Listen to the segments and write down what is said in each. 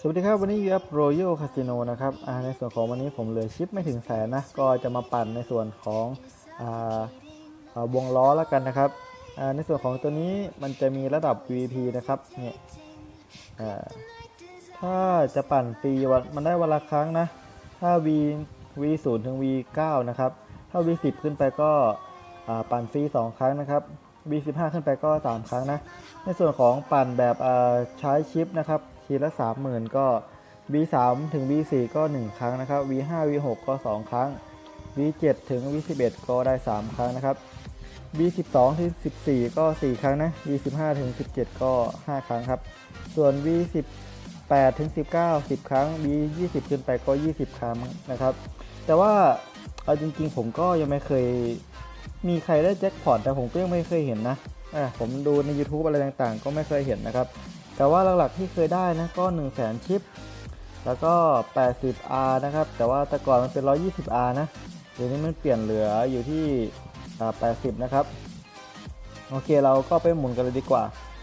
สวัสดีครับ วันนี้อยู่กับ Royal Casino นะครับในส่วนของวันนี้ผมเหลือชิปไม่ถึงแสนนะ ก็จะมาปั่นในส่วนของอวงล้อแล้วกันนะครับ ในส่วนของตัวนี้มันจะมีระดับ VP นะครับเนี่ยถ้าจะปั่นฟรีวันมันได้วันละครั้งนะ ถ้า V V 0 ถึง V 9 นะครับ ถ้า V 10 ขึ้นไปก็ปั่นฟรี2 ครั้งนะครับ V 15 ขึ้นไปก็ 3 ครั้งนะ ในส่วนของปั่นแบบใช้ชิปนะครับ ทีละ 30,000 ก็ V3 ถึง V4 ก็ 1 ครั้งนะครับ V5 V6 ก็ 2 ครั้ง V7 ถึง V11 ก็ได้ 3 ครั้งนะครับ V12 ถึง 14 ก็ 4 ครั้งนะ V15 ถึง 17 ก็ 5 ครั้งครับ ส่วน V18 ถึง 19 10 ครั้ง V20 ขึ้นไปก็ 20 ครั้งนะครับ แต่ว่าเอาจริงๆ ผมก็ยังไม่เคยมีใครได้แจ็คพอตแต่ผมก็ยังไม่เคยเห็นนะอะผมดูใน YouTube อะไรต่างๆ ก็ไม่เคยเห็นนะครับ แต่ว่าหลักๆที่เคยได้นะก็ 1 0 0 0 0แสนชิป แล้วก็ 80R นะครับ แต่ว่าแต่ก่อนมันเป็น 120R นะเดี๋ยวนี้มันเปลี่ยนเหลืออยู่ที่ 80 นะครับ โอเคเราก็ไปหมุนกันเลยดีกว่า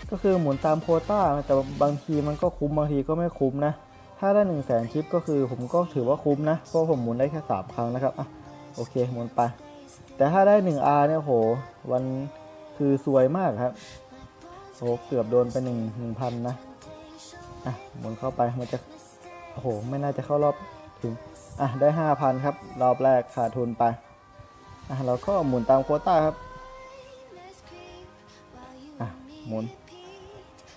ก็คือหมุนตามโคต้าแต่บางทีมันก็คุ้มบางทีก็ไม่คุ้มนะ ถ้าได้ 1 0 0 0 0แสนชิปก็คือผมก็ถือว่าคุ้มนะ เพราะผมหมุนได้แค่ 3 ครั้งนะครับอะโอเคหมุนไป แต่ถ้าได้ 1R เนี่ยโหวันคือสวยมากครับ โอ้เกือบโดนไปหนึ่งหนึ่งพันนะ อะหมุนเข้าไปมันจะ โอ้โห ไม่น่าจะเข้ารอบถึง อะ ได้ห้าพันครับ รอบแรกขาดทุนไป อะเราก็หมุนตามโคต้าครับ อะ หมุน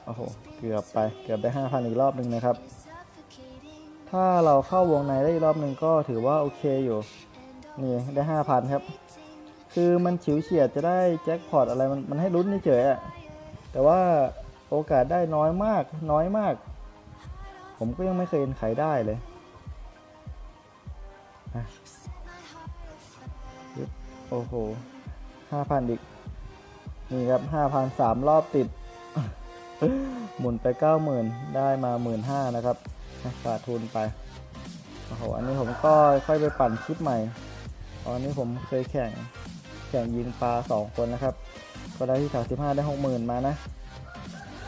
โอ้โห เกือบไป เกือบได้ห้าพันอีกรอบหนึ่งนะครับ ถ้าเราเข้าวงในได้อีกรอบหนึ่งก็ถือว่าโอเคอยู่ นี่ได้ห้าพันครับ คือมันฉิวเฉียดจะได้แจ็คพอตอะไรมันมันให้ลุ้นเฉยๆอะ แต่ว่าโอกาสได้น้อยมาก น้อยมาก ผมก็ยังไม่เคยเห็นใครได้เลยโอ้โหห้าพันอีก นี่ครับห้าพันสามรอบติด หมุนไปเก้าหมื่นได้มาหมื่นห้านะครับขาดทุนไป โอ้โห อันนี้ผมก็ค่อยไปปั่นคลิปใหม่ตอนนี้ผมเคยแข่ง แข่งยิงปลาสองคนนะครับ ก็ได้ที่ 35 ได้ 60,000 มานะ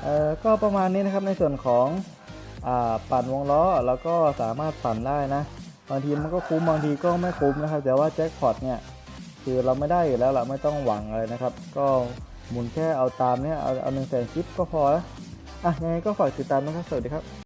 เอ่อ ก็ประมาณนี้นะครับในส่วนของ อ่า ปั่นวงล้อ แล้วก็สามารถปั่นได้นะ บางทีมันก็คุ้ม บางทีก็ไม่คุ้มนะครับ แต่ว่าแจ็คพอตเนี่ย คือเราไม่ได้อยู่แล้วล่ะไม่ต้องหวังอะไรนะครับ ก็หมุนแค่เอาตามเนี้ยเอาเอาหนึ่งแสนชิปก็พอแล้วอะยังไงก็ฝากติดตามนะครับ สวัสดีครับ